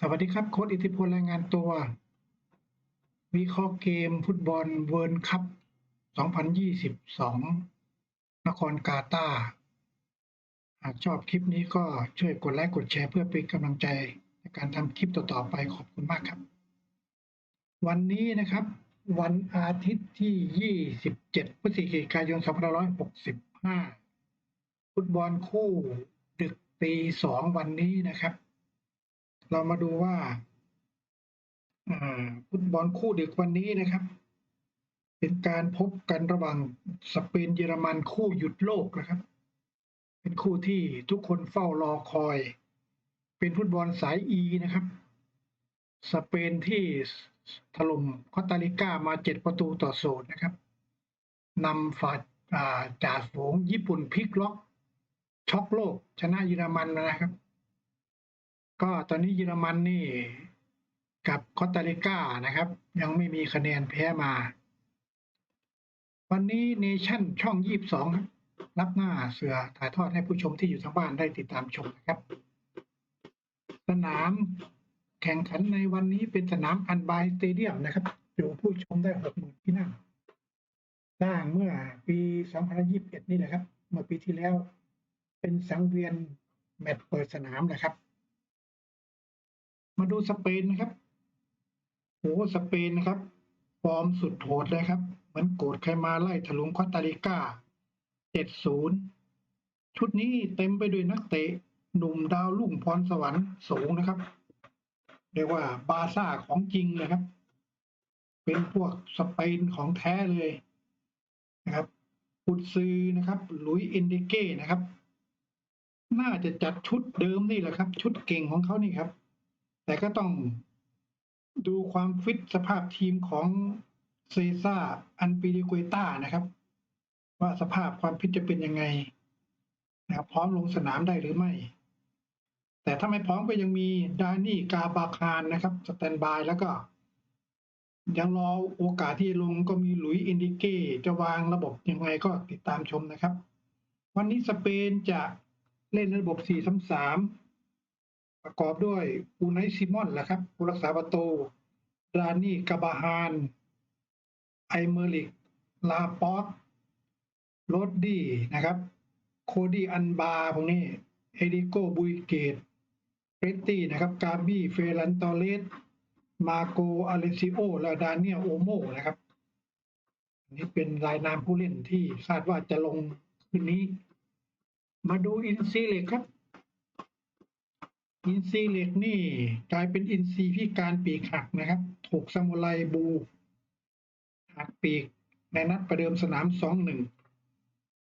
สวัสดีครับโค้ดอิทธิพลรายงานตัว วิเคราะห์เกมฟุตบอลเวิร์ลคัพ 2022 นครกาตาหากชอบคลิปนี้ก็ช่วยกดไลค์กดแชร์เพื่อเป็นกำลังใจในการทำคลิปต่อๆไปขอบคุณมากครับ วันนี้นะครับ วันอาทิตย์ที่ 27 พฤศจิกายน 2565 ฟุตบอลคู่ดึกตีสองวันนี้นะครับ เรามาดูว่าฟุตบอลคู่ดึกวันนี้นะครับ เป็นการพบกันระหว่างสเปนเยอรมันคู่หยุดโลกนะครับ เป็นคู่ที่ทุกคนเฝ้ารอคอย เป็นฟุตบอลสายอีนะครับ สเปนที่ถล่มคอตาริก้ามาเจ็ดประตูต่อศูนย์นะครับนำฝ่ายอ่าจ่าฝูงญี่ปุ่นพลิกล็อก ช็อกโลก ชนะเยอรมันนะครับ ก็ตอนนี้เยอรมันนี่กับคอสตาริกานะครับ ยังไม่มีคะแนนแพ้มา วันนี้เนชั่นช่องยี่บสองรับหน้าเสือถ่ายทอดให้ผู้ชมที่อยู่ทางบ้านได้ติดตามชมนะครับ สนามแข่งขันในวันนี้เป็นสนามอันบายสเตเดียมนะครับอยู่ผู้ชมได้หกหมื่นที่นั่งสร้างเมื่อปี2021นี่แหละครับ เมื่อปีที่แล้ว เป็นสังเวียนแมตช์เปิดสนามนะครับ มาดูสเปนนะครับโอ้สเปนนะครับ ฟอร์มสุดโหดเลยครับ เหมือนโกรธใครมาไล่ถลุงคอสตาริกา7-0 ชุดนี้เต็มไปด้วยนักเตะหนุ่มดาวรุ่งพรสวรรค์สูงนะครับ เรียกว่าบาซ่าของจริงนะครับ เป็นพวกสเปนของแท้เลยนะครับปุดซือนะครับ ลุยเอนเดเก้นะครับ น่าจะจัดชุดเดิมนี่แหละครับ ชุดเก่งของเขานี่ครับ แต่ก็ต้องดูความฟิตสภาพทีมของเซซ่าอันปิลิกุเต้านะครับ ว่าสภาพความฟิตจะเป็นยังไงนะครับพร้อมลงสนามได้หรือไม่ แต่ถ้าไม่พร้อมก็ยังมีดานี่กาบาคารนะครับสแตนบายแล้วก็ ยังรอโอกาสที่ลงก็มีหลุยส์อินดิเก้จะวางระบบยังไงก็ติดตามชมนะครับ วันนี้สเปนจะเล่นระบบ4-3-3 ประกอบด้วยอูไนซิมอนแหละครับผู้รักษาประตูดานี่กาบาฮานไอเมอริก ลาปอตโรดดี้นะครับ โคดี้อันบาพวกนี้ เอดิโกบุยเกตเฟรตตี้นะครับ กาบี้เฟรันตอเลสมาโกอาเลซิโอ และดาเนียโอโมนะครับอันนี้เป็นรายนามผู้เล่นที่คาดว่าจะลงคืนนี้ มาดูอินซีเล็กครับ อินซีเหล็กนี่กลายเป็นอินซีพิการปีกหักนะครับ ถูกซามูไรบูหักปีกในนัดประเดิมสนามสองหนึ่ง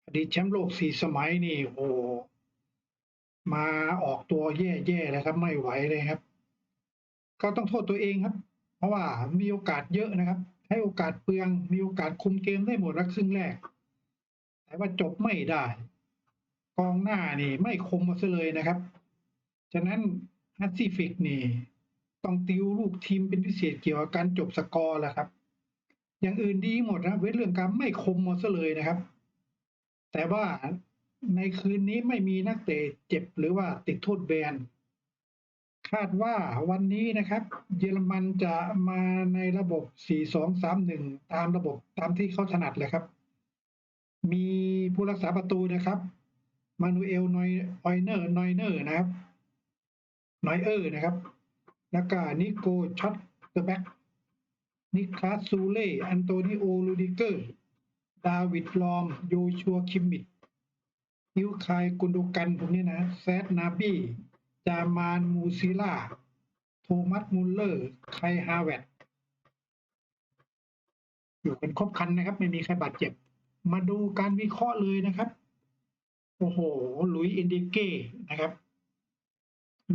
อดีตแชมป์โลกสี่สมัยนี่โอ้มาออกตัวแย่ๆแล้วครับ ไม่ไหวเลยครับ ก็ต้องโทษตัวเองครับ เพราะว่ามีโอกาสเยอะนะครับ ให้โอกาสเปลืองมีโอกาสคุมเกมได้หมดรักครึ่งแรก แต่ว่าจบไม่ได้ กองหน้านี่ไม่คมมาซะเลยนะครับ ฉะนั้นฮัตซี่ฟิกนี่ต้องติวลูกทีมเป็นพิเศษเกี่ยวกับการจบสกอร์แหละครับ อย่างอื่นดีหมดนะเว้นเรื่องการไม่คมหมดซะเลยนะครับ แต่ว่าในคืนนี้ไม่มีนักเตะเจ็บหรือว่าติดโทษแบน คาดว่าวันนี้นะครับ เยอรมันจะมาในระบบ 4-2-3-1 ตามระบบตามที่เขาถนัดเลยครับ มีผู้รักษาประตูนะครับ มานูเอลนอยออยเนอร์นอยเนอร์นะครับ นอยเออร์นะครับ แล้วก็นิโกช็อตเตอร์แบ็กนิคลาสซูเล่ อันโตนิโอ ลูดิเกอร์ ดาวิดลอม โยชัว คิมมิดนิวคายกุนดูกันพวกนี้นะ แซดนาบี้ จามาน มูซิล่า โทมัส มุลเลอร์ ไคฮาเวตอยู่กันครบคันนะครับ ไม่มีใครบาดเจ็บ มาดูการวิเคราะห์เลยนะครับ โอ้โห ลุยอินดิเก้นะครับ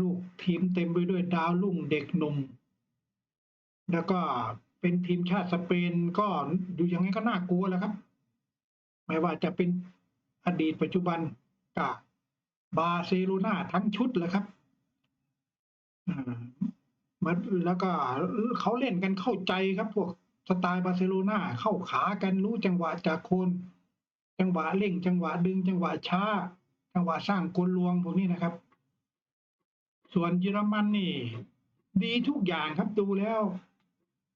ลูกทีมเต็มไปด้วยดาวรุ่งเด็กหนุ่ม แล้วก็เป็นทีมชาติสเปนก็ดูยังไงก็น่ากลัวแล้วครับ ไม่ว่าจะเป็นอดีตปัจจุบันกับบาร์เซโลนาทั้งชุดเลยครับอ่ามันแล้วก็เขาเล่นกันเข้าใจครับ พวกสไตล์บาร์เซโลนาเข้าขากันรู้จังหวะจากคน จังหวะเร่ง จังหวะดึง จังหวะช้า จังหวะสร้างกลลวงพวกนี้นะครับ ส่วนเยอรมันนี่ ดีทุกอย่างครับดูแล้ว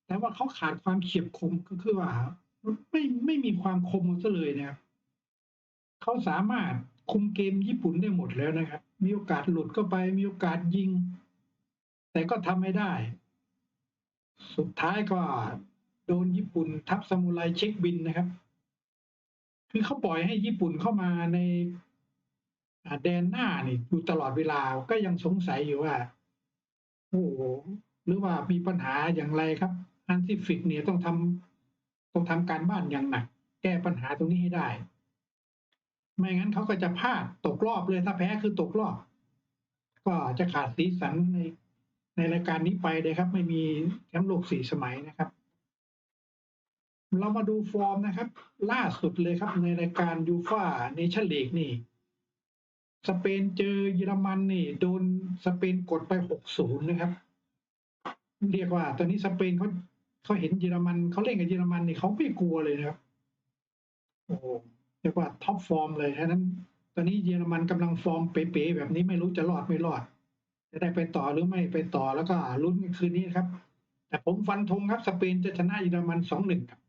แต่ว่าเขาขาดความเฉียบคมก็คือว่าไม่ไม่มีความคมซะเลยนะครับเขาสามารถคุมเกมญี่ปุ่นได้หมดแล้วนะครับ มีโอกาสหลุดเข้าไป มีโอกาสยิง แต่ก็ทำไม่ได้ สุดท้ายก็โดนญี่ปุ่นทับซามูไรเช็คบินนะครับ คือเขาปล่อยให้ญี่ปุ่นเข้ามาใน อ่าแดนหน้านี่อยู่ตลอดเวลาก็ยังสงสัยอยู่ว่าโอ้โหหรือว่ามีปัญหาอย่างไรครับอันซิฟิกเนี่ยต้องทำต้องทำการบ้านอย่างหนัก แก้ปัญหาตรงนี้ให้ได้ ไม่งั้นเขาก็จะพลาดตกรอบเลยถ้าแพ้คือตกรอบ ก็จะขาดสีสันในในรายการนี้ไปเลยครับ ไม่มีแชมป์โลกสี่สมัยนะครับ เรามาดูฟอร์มนะครับ ล่าสุดเลยครับในรายการยูฟ่าเนชั่นลีกนี่ สเปนเจอเยอรมันนี่โดนสเปนกดไปหกศูนย์นะครับ เรียกว่า ตอนนี้สเปนเขาเขาเห็นเยอรมันเขาเล่นกับเยอรมันนี่เขาไม่กลัวเลยนะครับ โอ้เรียกว่าท็อปฟอร์มเลยฉะนั้น ตอนนี้เยอรมันกำลังฟอร์มเป๋ๆแบบนี้ไม่รู้จะรอดไม่รอด จะได้ไปต่อหรือไม่ไปต่อแล้วก็ลุ้นกันคืนนี้ครับ แต่ผมฟันธงครับสเปนจะชนะเยอรมันสองหนึ่งครับ